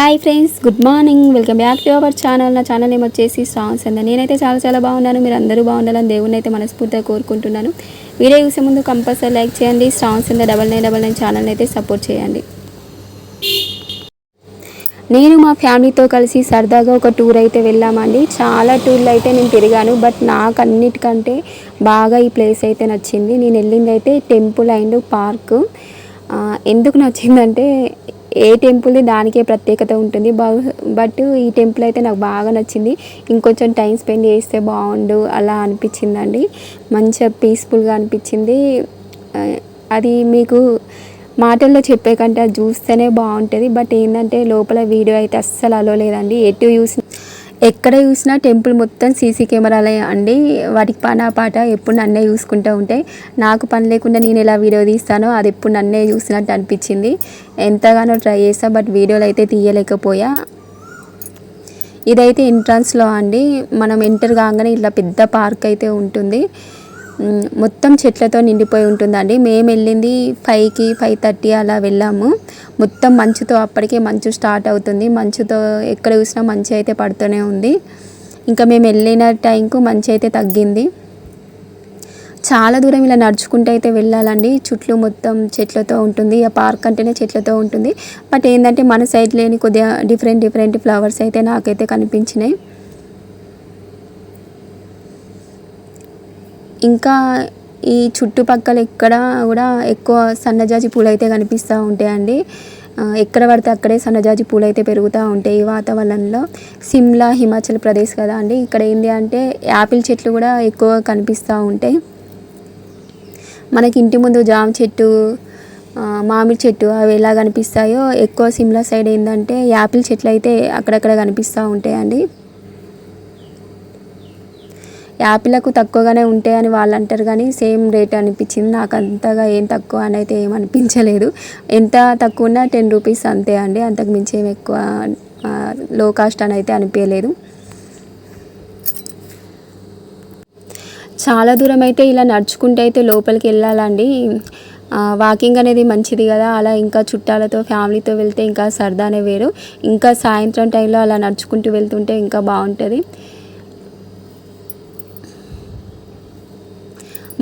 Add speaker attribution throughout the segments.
Speaker 1: Hi friends good morning welcome back to our channel నా channel ఏమి వచ్చేసి songs and నేనైతే చాలా చాలా బాగున్నాను. మీరు అందరూ బాగుండాలని దేవుడిని అయితే మనస్ఫూర్తిగా కోరుకుంటున్నాను. వీడియో చూసే ముందు కంపల్సరీ లైక్ చేయండి. Songs and double nine double nine ఛానల్ని అయితే సపోర్ట్ చేయండి. నేను మా ఫ్యామిలీతో కలిసి సరదాగా ఒక టూర్ అయితే వెళ్ళామండి. చాలా టూర్లు అయితే నేను తిరిగాను. బట్ నాకు అన్నిటికంటే బాగా ఈ ప్లేస్ అయితే నచ్చింది. నేను వెళ్ళింది అయితే టెంపుల్ అండ్ పార్క్ ఎందుకు నచ్చిందంటే ఏ టెంపుల్ది దానికే ప్రత్యేకత ఉంటుంది. బట్ ఈ టెంపుల్ అయితే నాకు బాగా నచ్చింది. ఇంకొంచెం టైం స్పెండ్ చేస్తే బాగుండు అలా అనిపించిందండి. మంచిగా పీస్ఫుల్గా అనిపించింది. అది మీకు మాటల్లో చెప్పే కంటే అది చూస్తేనే బాగుంటుంది. బట్ ఏంటంటే లోపల వీడియో అయితే అస్సలు అలో లేదండి. ఎటు చూసిన ఎక్కడ చూసినా టెంపుల్ మొత్తం సీసీ కెమెరాలే అండి. వాటికి పనా పాట ఎప్పుడు నన్నే చూసుకుంటూ ఉంటాయి నాకు పని లేకుండా నేను ఎలా వీడియో తీస్తానో అది ఎప్పుడు నన్నే చూసినట్టు అనిపించింది. ఎంతగానో ట్రై చేసా బట్ వీడియోలు అయితే తీయలేకపోయా. ఇదైతే ఎంట్రన్స్లో అండి. మనం ఎంటర్ కాగానే ఇట్లా పెద్ద పార్క్ అయితే ఉంటుంది. మొత్తం చెట్లతో నిండిపోయి ఉంటుందండి. మేము వెళ్ళింది ఫైవ్కి ఫైవ్ థర్టీ అలా వెళ్ళాము. మొత్తం మంచుతో అప్పటికే మంచు స్టార్ట్ అవుతుంది. మంచుతో ఎక్కడ చూసినా మంచి అయితే పడుతూనే ఉంది. ఇంకా మేము వెళ్ళిన టైంకు మంచి అయితే తగ్గింది. చాలా దూరం ఇలా నడుచుకుంటూ అయితే వెళ్ళాలండి. చుట్లు మొత్తం చెట్లతో ఉంటుంది. ఆ పార్క్ అంటేనే చెట్లతో ఉంటుంది. బట్ ఏంటంటే మన సైడ్ లేని కొద్దిగా డిఫరెంట్ డిఫరెంట్ ఫ్లవర్స్ అయితే నాకైతే కనిపించినాయి. ఇంకా ఈ చుట్టుపక్కల ఎక్కడ కూడా ఎక్కువ సన్నజాజి పూలు అయితే కనిపిస్తూ ఉంటాయండి. ఎక్కడ పడితే అక్కడే సన్నజాజి పూలు అయితే పెరుగుతూ ఉంటాయి ఈ వాతావరణంలో. సిమ్లా హిమాచల్ ప్రదేశ్ కదా అండి. ఇక్కడ ఏంటి అంటే యాపిల్ చెట్లు కూడా ఎక్కువ కనిపిస్తూ ఉంటాయి. మనకి ఇంటి ముందు జామ చెట్టు మామిడి చెట్టు అవి ఎలా కనిపిస్తాయో ఎక్కువ సిమ్లా సైడ్ ఏంటంటే యాపిల్ చెట్లు అయితే అక్కడక్కడ కనిపిస్తూ ఉంటాయండి. యాపిలకు తక్కువగానే ఉంటాయని వాళ్ళు అంటారు కానీ సేమ్ రేట్ అనిపించింది. నాకు అంతగా ఏం తక్కువ అని అయితే ఏం అనిపించలేదు. ఎంత తక్కువ ఉన్నా టెన్ రూపీస్ అంతే అండి. అంతకు మించి ఏం ఎక్కువ లో కాస్ట్ అని అయితే అనిపించలేదు. చాలా దూరం అయితే ఇలా నడుచుకుంటే అయితే లోపలికి వెళ్ళాలండి. వాకింగ్ అనేది మంచిది కదా. అలా ఇంకా చుట్టాలతో ఫ్యామిలీతో వెళ్తే ఇంకా సరదానే వేరు. ఇంకా సాయంత్రం టైంలో అలా నడుచుకుంటూ వెళ్తుంటే ఇంకా బాగుంటుంది.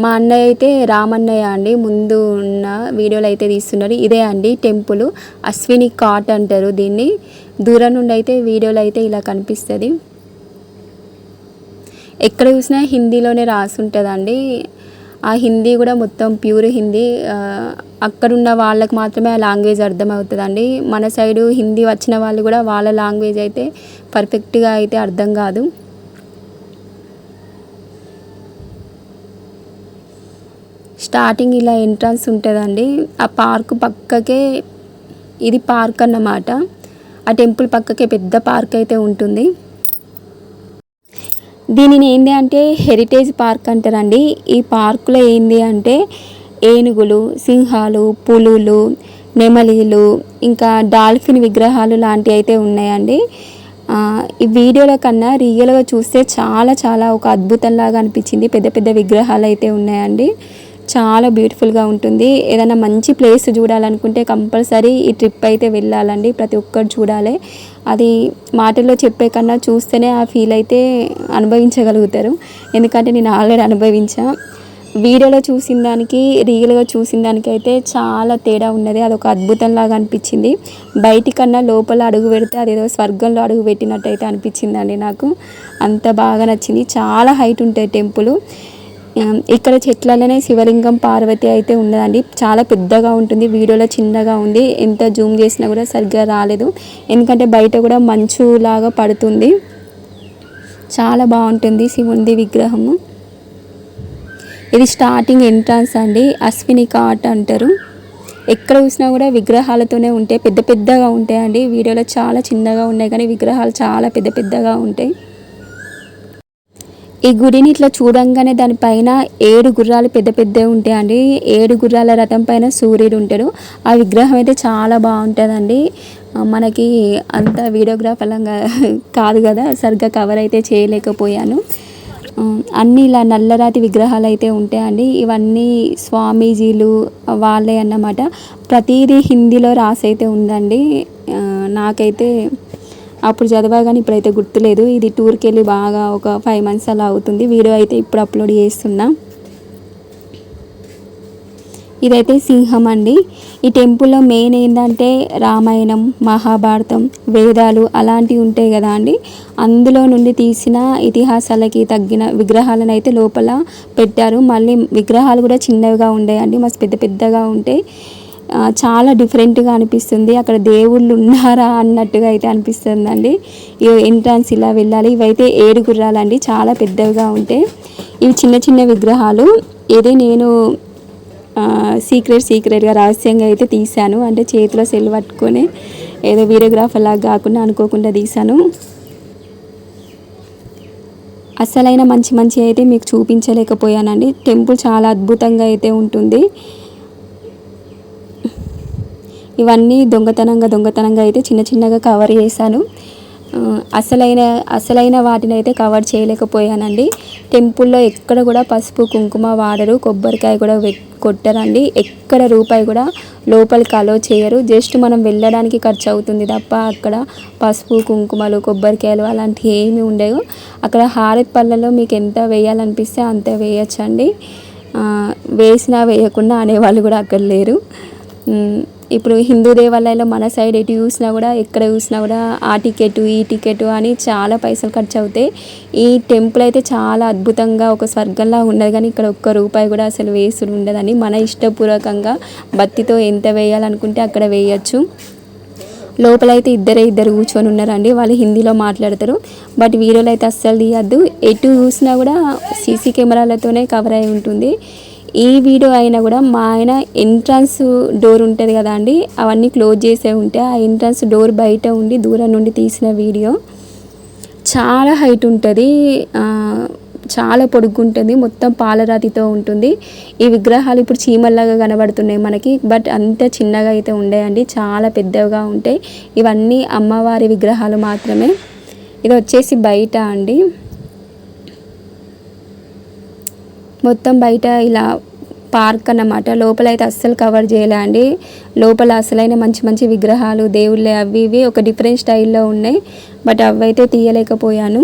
Speaker 1: మా అన్నయ్య అయితే రామన్నయ్య అండి. ముందు ఉన్న వీడియోలు అయితే తీస్తున్నారు. ఇదే అండి టెంపుల్. అశ్విని కాట్ అంటారు దీన్ని. దూరం నుండి అయితే వీడియోలు అయితే ఇలా కనిపిస్తుంది. ఎక్కడ చూసినా హిందీలోనే రాసుంటుందండి. ఆ హిందీ కూడా మొత్తం ప్యూర్ హిందీ. అక్కడున్న వాళ్ళకి మాత్రమే ఆ లాంగ్వేజ్ అర్థమవుతుందండి. మన సైడు హిందీ వచ్చిన వాళ్ళు కూడా వాళ్ళ లాంగ్వేజ్ అయితే పర్ఫెక్ట్గా అయితే అర్థం కాదు. స్టార్టింగ్ ఇలా ఎంట్రన్స్ ఉంటుందండి. ఆ పార్క్ పక్కకే ఇది పార్క్ అన్నమాట. ఆ టెంపుల్ పక్కకే పెద్ద పార్క్ అయితే ఉంటుంది. దీనిని ఏంది అంటే హెరిటేజ్ పార్క్ అంటారండి. ఈ పార్కులో ఏంది అంటే ఏనుగులు సింహాలు పులులు నెమలీలు ఇంకా డాల్ఫిన్ విగ్రహాలు లాంటివి అయితే ఉన్నాయండి. ఈ వీడియోల కన్నా రియల్గా చూస్తే చాలా చాలా ఒక అద్భుతంలాగా అనిపించింది. పెద్ద పెద్ద విగ్రహాలు అయితే ఉన్నాయండి. చాలా బ్యూటిఫుల్గా ఉంటుంది. ఏదైనా మంచి ప్లేస్ చూడాలనుకుంటే కంపల్సరీ ఈ ట్రిప్ అయితే వెళ్ళాలండి. ప్రతి ఒక్కరు చూడాలి. అది మాటల్లో చెప్పే కన్నా చూస్తేనే ఆ ఫీల్ అయితే అనుభవించగలుగుతారు. ఎందుకంటే నేను ఆల్రెడీ అనుభవించా. వీడియోలో చూసిన దానికి రియల్గా చూసిన దానికి అయితే చాలా తేడా ఉన్నది. అదొక అద్భుతంలాగా అనిపించింది. బయటికన్నా లోపల అడుగు పెడితే అదేదో స్వర్గంలో అడుగు పెట్టినట్టు అయితే అనిపించిందండి నాకు. అంత బాగా నచ్చింది. చాలా హైట్ ఉంటాయి టెంపుల్ ఇక్కడ చెట్లలోనే శివలింగం పార్వతి అయితే ఉన్నదండి. చాలా పెద్దగా ఉంటుంది వీడియోలో చిన్నగా ఉంది. ఎంత జూమ్ చేసినా కూడా సరిగ్గా రాలేదు. ఎందుకంటే బయట కూడా మంచు లాగా పడుతుంది. చాలా బాగుంటుంది శివునిది విగ్రహము. ఇది స్టార్టింగ్ ఎంట్రన్స్ అండి అశ్విని కాట్ అంటారు. ఎక్కడ చూసినా కూడా విగ్రహాలతోనే ఉంటాయి పెద్ద పెద్దగా ఉంటాయండి. వీడియోలో చాలా చిన్నగా ఉన్నాయి కానీ విగ్రహాలు చాలా పెద్ద పెద్దగా ఉంటాయి. ఈ గుడిని ఇట్లా చూడంగానే దానిపైన ఏడు గుర్రాలు పెద్ద పెద్దవి ఉంటాయండి. ఏడు గుర్రాల రథం పైన సూర్యుడు ఉంటాడు. ఆ విగ్రహం అయితే చాలా బాగుంటుందండి. మనకి అంత వీడియోగ్రాఫర్లంగా కాదు కదా. సరిగ్గా కవర్ అయితే చేయలేకపోయాను. అన్నీ ఇలా నల్లరాతి విగ్రహాలు అయితే ఉంటాయండి. ఇవన్నీ స్వామీజీలు వాళ్ళే అన్నమాట. ప్రతిదీ హిందీలో రాసి అయితే ఉందండి. నాకైతే అప్పుడు చదివా కానీ ఇప్పుడైతే గుర్తులేదు. ఇది టూర్కి వెళ్ళి బాగా ఒక ఫైవ్ మంత్స్ అలా అవుతుంది. వీడియో అయితే ఇప్పుడు అప్లోడ్ చేస్తున్నా. ఇదైతే సింహం అండి. ఈ టెంపుల్లో మెయిన్ ఏంటంటే రామాయణం మహాభారతం వేదాలు అలాంటివి ఉంటాయి కదా అండి. అందులో నుండి తీసిన ఇతిహాసాలకి తగ్గిన విగ్రహాలను అయితే లోపల పెట్టారు. మళ్ళీ విగ్రహాలు కూడా చిన్నవిగా ఉండేయండి. మస్తు పెద్ద పెద్దగా ఉంటాయి చాలా డిఫరెంట్గా అనిపిస్తుంది. అక్కడ దేవుళ్ళు ఉన్నారా అన్నట్టుగా అయితే అనిపిస్తుందండి. ఈ ఎంట్రన్స్ ఇలా వెళ్ళాలి. ఇవైతే ఏడు గుర్రాలండి. చాలా పెద్దవిగా ఉంటాయి ఇవి చిన్న చిన్న విగ్రహాలు. ఏదే నేను సీక్రెట్ సీక్రెట్గా రహస్యంగా అయితే తీశాను. అంటే చేతిలో సెల్ పట్టుకొని ఏదో వీడియోగ్రాఫర్ లాగా కాకుండా అనుకోకుండా తీశాను. అసలైన మంచి మంచి అయితే మీకు చూపించలేకపోయానండి. టెంపుల్ చాలా అద్భుతంగా అయితే ఉంటుంది. ఇవన్నీ దొంగతనంగా దొంగతనంగా అయితే చిన్న చిన్నగా కవర్ చేశాను. అసలైన అసలైన వాటిని అయితే కవర్ చేయలేకపోయానండి. టెంపుల్లో ఎక్కడ కూడా పసుపు కుంకుమ వాడరు కొబ్బరికాయ కూడా కొట్టరండి. ఎక్కడ రూపాయి కూడా లోపలికి అలో చేయరు. జస్ట్ మనం వెళ్ళడానికి ఖర్చు అవుతుంది తప్ప అక్కడ పసుపు కుంకుమలు కొబ్బరికాయలు అలాంటివి ఏమీ ఉండవు. అక్కడ హారతి పళ్ళలో మీకు ఎంత వేయాలనిపిస్తే అంత వేయచ్చండి. వేసినా వేయకుండా అనేవాళ్ళు కూడా అక్కడ లేరు. ఇప్పుడు హిందూ దేవాలయాల్లో మన సైడ్ ఎటు చూసినా కూడా ఎక్కడ చూసినా కూడా ఆ టికెట్ ఈ టికెట్ అని చాలా పైసలు ఖర్చు అవుతాయి. ఈ టెంపుల్ అయితే చాలా అద్భుతంగా ఒక స్వర్గంలా ఉన్నది. కానీ ఇక్కడ ఒక్క రూపాయి కూడా అసలు వేసుడు ఉండదని మన ఇష్టపూర్వకంగా బత్తితో ఎంత వేయాలనుకుంటే అక్కడ వేయచ్చు. లోపలైతే ఇద్దరే ఇద్దరు కూర్చొని ఉన్నారండి. వాళ్ళు హిందీలో మాట్లాడతారు. బట్ వీడియోలు అయితే అస్సలు తీయద్దు. ఎటు చూసినా కూడా సీసీ కెమెరాలతోనే కవర్ అయి ఉంటుంది. ఈ వీడియో అయినా కూడా మా ఆయన ఎంట్రన్స్ డోర్ ఉంటుంది కదా అండి అవన్నీ క్లోజ్ చేసే ఉంటే ఆ ఎంట్రన్స్ డోర్ బయట ఉండి దూరం నుండి తీసిన వీడియో. చాలా హైట్ ఉంటుంది చాలా పొడుగుంటుంది మొత్తం పాలరాతితో ఉంటుంది. ఈ విగ్రహాలు ఇప్పుడు చీమల్లాగా కనబడుతున్నాయి మనకి బట్ అంత చిన్నగా అయితే ఉండేయండి చాలా పెద్దగా ఉంటాయి. ఇవన్నీ అమ్మవారి విగ్రహాలు మాత్రమే. ఇది వచ్చేసి బయట అండి. మొత్తం బయట ఇలా పార్క్ అన్నమాట. లోపల అయితే అస్సలు కవర్ చేయలే అండి. లోపల అసలైన మంచి మంచి విగ్రహాలు దేవుళ్ళే అవి ఇవి ఒక డిఫరెంట్ స్టైల్లో ఉన్నాయి. బట్ అవి అయితే తీయలేకపోయాను.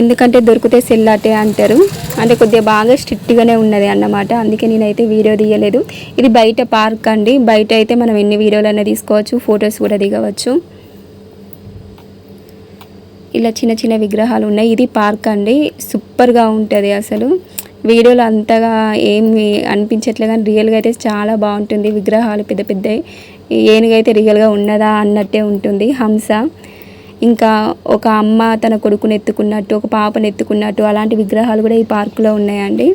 Speaker 1: ఎందుకంటే దొరికితే సెల్లాటే అంటారు. అంటే కొద్దిగా బాగా స్ట్రిక్ట్గానే ఉన్నది అన్నమాట. అందుకే నేనైతే వీడియో తీయలేదు. ఇది బయట పార్క్ అండి. బయట అయితే మనం ఎన్ని వీడియోలైనా తీసుకోవచ్చు ఫొటోస్ కూడా దిగవచ్చు. ఇలా చిన్న చిన్న విగ్రహాలు ఉన్నాయి. ఇది పార్క్ అండి. సూపర్గా ఉంటుంది అసలు. వీడియోలో అంతగా ఏమి అనిపించట్లే కానీ రియల్గా అయితే చాలా బాగుంటుంది. విగ్రహాలు పెద్ద పెద్దవి. ఏనుగైతే రియల్గా ఉన్నదా అన్నట్టే ఉంటుంది. హంస. ఇంకా ఒక అమ్మ తన కొడుకుని ఎత్తుకున్నట్టు ఒక పాపను ఎత్తుకున్నట్టు అలాంటి విగ్రహాలు కూడా ఈ పార్కులో ఉన్నాయండి.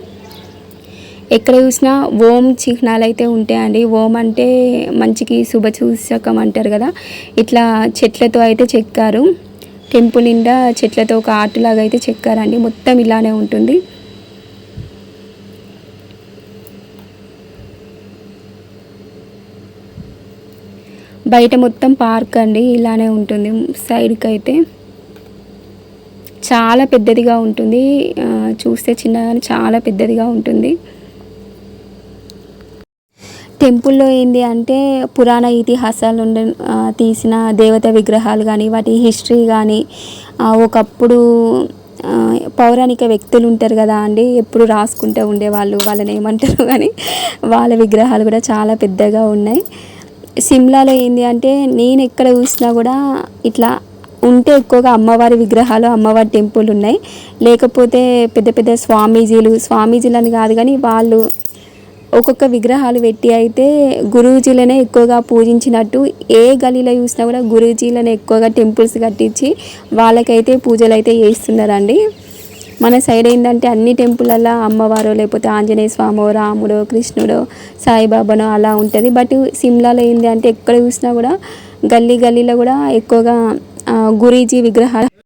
Speaker 1: ఎక్కడ చూసినా ఓం చిహ్నాలు అయితే ఉంటాయండి. ఓం అంటే మంచికి శుభసూచకం అంటారు కదా. ఇట్లా చెట్లతో అయితే చెక్కారు. టెంపుల్ నిండా చెట్లతో ఒక ఆర్ట్ లాగా అయితే చెక్కారండి. మొత్తం ఇలానే ఉంటుంది. బయట మొత్తం పార్క్ అండి. ఇలానే ఉంటుంది. సైడ్కి అయితే చాలా పెద్దదిగా ఉంటుంది. చూస్తే చిన్నగానే చాలా పెద్దదిగా ఉంటుంది. టెంపుల్లో ఏంది అంటే పురాణ ఇతిహాసాలు నుండి తీసిన దేవత విగ్రహాలు కానీ వాటి హిస్టరీ కానీ ఒకప్పుడు పౌరాణిక వ్యక్తులు ఉంటారు కదా అండి ఎప్పుడు రాసుకుంటూ ఉండేవాళ్ళు వాళ్ళని ఏమంటారు కానీ వాళ్ళ విగ్రహాలు కూడా చాలా పెద్దగా ఉన్నాయి. సిమ్లాలో ఏంది అంటే నేను ఎక్కడ చూసినా కూడా ఇట్లా ఉంటే ఎక్కువగా అమ్మవారి విగ్రహాలు అమ్మవారి టెంపుల్ ఉన్నాయి. లేకపోతే పెద్ద పెద్ద స్వామీజీలు స్వామీజీలు అని కాదు కానీ వాళ్ళు ఒక్కొక్క విగ్రహాలు పెట్టి అయితే గురూజీలనే ఎక్కువగా పూజించినట్టు ఏ గలీలో చూసినా కూడా గురూజీలనే ఎక్కువగా టెంపుల్స్ కట్టించి వాళ్ళకైతే పూజలు అయితే చేస్తున్నారండి. మన సైడ్ ఏంటంటే అన్ని టెంపుల్లలో అమ్మవారు లేకపోతే ఆంజనేయ స్వామో రాముడో కృష్ణుడో సాయిబాబానో అలా ఉంటుంది. బట్ సిమ్లాలో ఏంటి అంటే ఎక్కడ చూసినా కూడా గల్లీ గల్లీలో కూడా ఎక్కువగా గురీజీ విగ్రహాలు